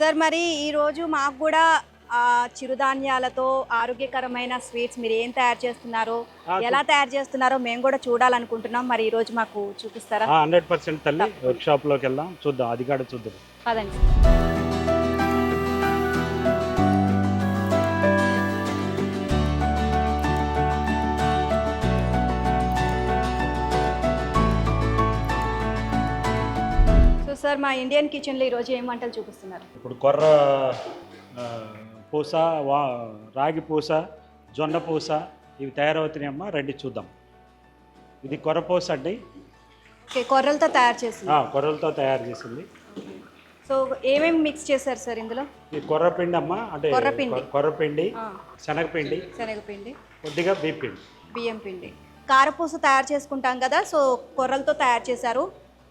Sir మరి ఈరోజు మాకు కూడా చిరుధాన్యాలతో ఆరోగ్యకరమైన స్వీట్స్ మీరు ఏం తయారు చేస్తున్నారో ఎలా తయారు చేస్తున్నారో మేము కూడా చూడాలనుకుంటున్నాం. మరి ఈరోజు మాకు చూపిస్తారా? హండ్రెడ్ పర్సెంట్ తల్లి వర్క్ షాప్లోకి వెళ్దాం. చూద్దాం అది కూడా చూద్దాం. పదండి సో సార్ మా ఇండియన్ కిచెన్లో ఈరోజు ఏం వంటలు చూపిస్తున్నారు? ఇప్పుడు కొర్ర పూస వా రాగి పూస జొన్న పూస ఇవి తయారవుతున్నాయమ్మా. రండి చూద్దాం. ఇది కొర్ర పూస అండి. కొర్రలతో తయారు చేసింది. కొర్రలతో తయారు చేసింది. సో ఏమేమి మిక్స్ చేశారు సార్ ఇందులో? ఇది కొర్రపిండి అమ్మ అంటే కొర్రపిండి. కొర్రపిండి శనగపిండి శనగపిండి. కొద్దిగా బీపిండి బియ్యం పిండి. కారపూస తయారు చేసుకుంటాం కదా సో కొర్రలతో తయారు చేశారు.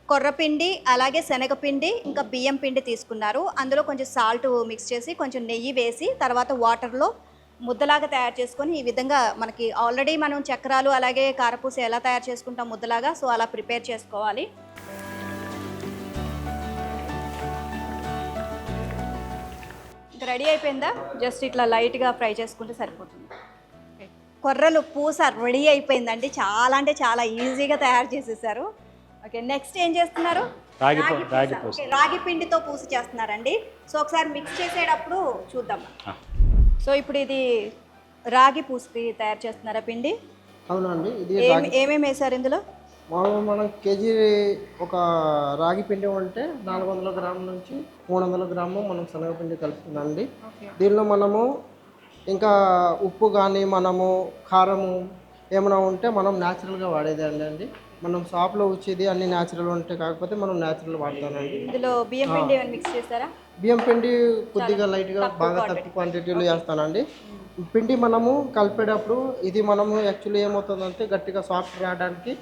కొర్రపిండి అలాగే శనగపిండి ఇంకా బియ్యం పిండి తీసుకున్నారు. అందులో కొంచెం సాల్ట్ మిక్స్ చేసి కొంచెం నెయ్యి వేసి తర్వాత వాటర్లో ముద్దలాగా తయారు చేసుకొని ఈ విధంగా మనకి ఆల్రెడీ మనం చక్రాలు అలాగే కారపూస ఎలా తయారు చేసుకుంటాం ముద్దలాగా సో అలా ప్రిపేర్ చేసుకోవాలి. ఇంకా రెడీ అయిపోయిందా? జస్ట్ ఇట్లా లైట్గా ఫ్రై చేసుకుంటే సరిపోతుంది. కొర్రలు పూస రెడీ అయిపోయిందండి. చాలా అంటే చాలా ఈజీగా తయారు చేసేసారు. ఓకే నెక్స్ట్ ఏం చేస్తున్నారు? రాగి పూస. రాగి పిండితో పూస చేస్తున్నారండి. సో ఒకసారి మిక్స్ చేసేటప్పుడు చూద్దాం. సో ఇప్పుడు ఇది రాగి పూసకి తయారు చేస్తున్నారా పిండి? అవునండి ఇది ఏమేమి వేశారు ఇందులో? మామూలుగా మనం కేజీ ఒక రాగి పిండి ఉంటే నాలుగు వందల గ్రాముల నుంచి మూడు వందల గ్రాము మనం శనగపిండి కలుపుతుందండి. దీనిలో మనము ఇంకా ఉప్పు కానీ మనము కారము ఏమైనా ఉంటే మనం న్యాచురల్గా వాడేది అండి. మనం షాప్లో వచ్చేది అన్ని న్యాచురల్ ఉంటాయి కాకపోతే మనం న్యాచురల్ వాడతానండి ఇందులో బియ్యం పిండి ఏమైనా మిక్స్ చేస్తారా? బియ్యం పిండి కొద్దిగా లైట్గా బాగా తక్కువ క్వాంటిటీలో వేస్తానండి పిండి మనము కలిపేటప్పుడు ఇది మనము యాక్చువల్లీ ఏమవుతుందంటే గట్టిగా సాఫ్ట్ రావడానికి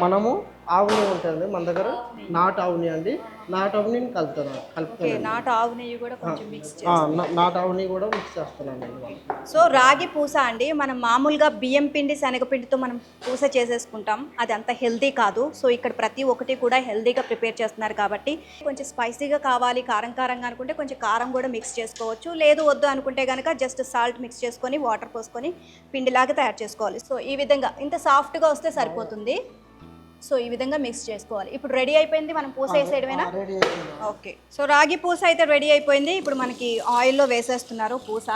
మనము ఆవుని ఉంటుంది మన దగ్గర నాటు ఆవుని అండి. నాటు ఆవుని కలుపుతాను ఓకే కలుపుతాను నాటు ఆవు నెయ్యి కూడా కొంచెం మిక్స్ ఆ, నా- నాటు ఆవుని కూడా మిక్స్ చేస్తున్నాను సో రాగి పూస అండి మనం మామూలుగా బియ్యం పిండి శనగపిండితో మనం పూస చేసేసుకుంటాం. అది అంత హెల్తీ కాదు. సో ఇక్కడ ప్రతి ఒక్కటి కూడా హెల్తీగా ప్రిపేర్ చేస్తున్నారు కాబట్టి కొంచెం స్పైసీగా కావాలి కారం కారంగా అనుకుంటే కొంచెం కారం కూడా మిక్స్ చేసుకోవచ్చు. లేదు వద్దు అనుకుంటే కనుక జస్ట్ సాల్ట్ మిక్స్ చేసుకొని వాటర్ పోసుకొని పిండిలాగా తయారు చేసుకోవాలి. సో ఈ విధంగా ఇంత సాఫ్ట్గా వస్తే సరిపోతుంది. సో ఈ విధంగా మిక్స్ చేసుకోవాలి. ఇప్పుడు రెడీ అయిపోయింది మనం పూస వేసేయడమేనా? ఓకే సో రాగి పూస అయితే రెడీ అయిపోయింది. ఇప్పుడు మనకి ఆయిల్లో వేసేస్తున్నారు పూస.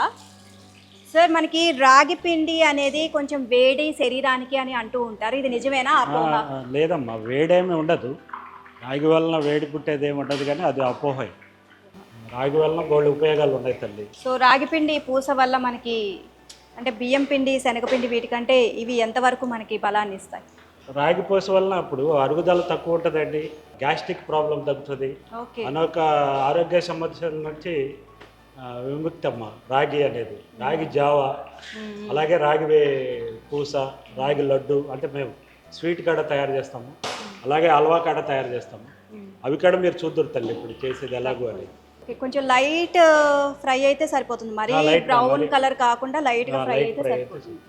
సార్ మనకి రాగి పిండి అనేది కొంచెం వేడి శరీరానికి అని అంటూ ఉంటారు. ఇది నిజమేనా? అపోహ? లేదమ్మా వేడేమి ఉండదు. రాగి వలన వేడి పుట్టేది ఏమి ఉండదు కానీ అది అపోహ. రాగి వలన బోళ్ళు ఉపయోగాలు ఉన్నాయి తల్లి. సో రాగి పిండి పూస వల్ల మనకి అంటే బియ్యం పిండి శనగపిండి వీటికంటే ఇవి ఎంతవరకు మనకి బలాన్ని ఇస్తాయి రాగి పూస వలన అప్పుడు అరుగుదల తక్కువ ఉంటుందండి గ్యాస్ట్రిక్ ప్రాబ్లం తగ్గుతుంది. అనేక ఆరోగ్య సమస్యల నుంచి విముక్తి అమ్మ రాగి అనేది. రాగి జావ అలాగే రాగి పూస రాగి లడ్డు అంటే మేము స్వీట్ కాడ తయారు చేస్తాము అలాగే హల్వా కాడ తయారు చేస్తాము. అవి కూడా మీరు చూద్దరు తల్లి ఇప్పుడు చేసేది ఎలాగో అని. కొంచెం లైట్ ఫ్రై అయితే సరిపోతుంది. మరి బ్రౌన్ కలర్ కాకుండా లైట్గా ఫ్రై అయితే సరిపోతుంది.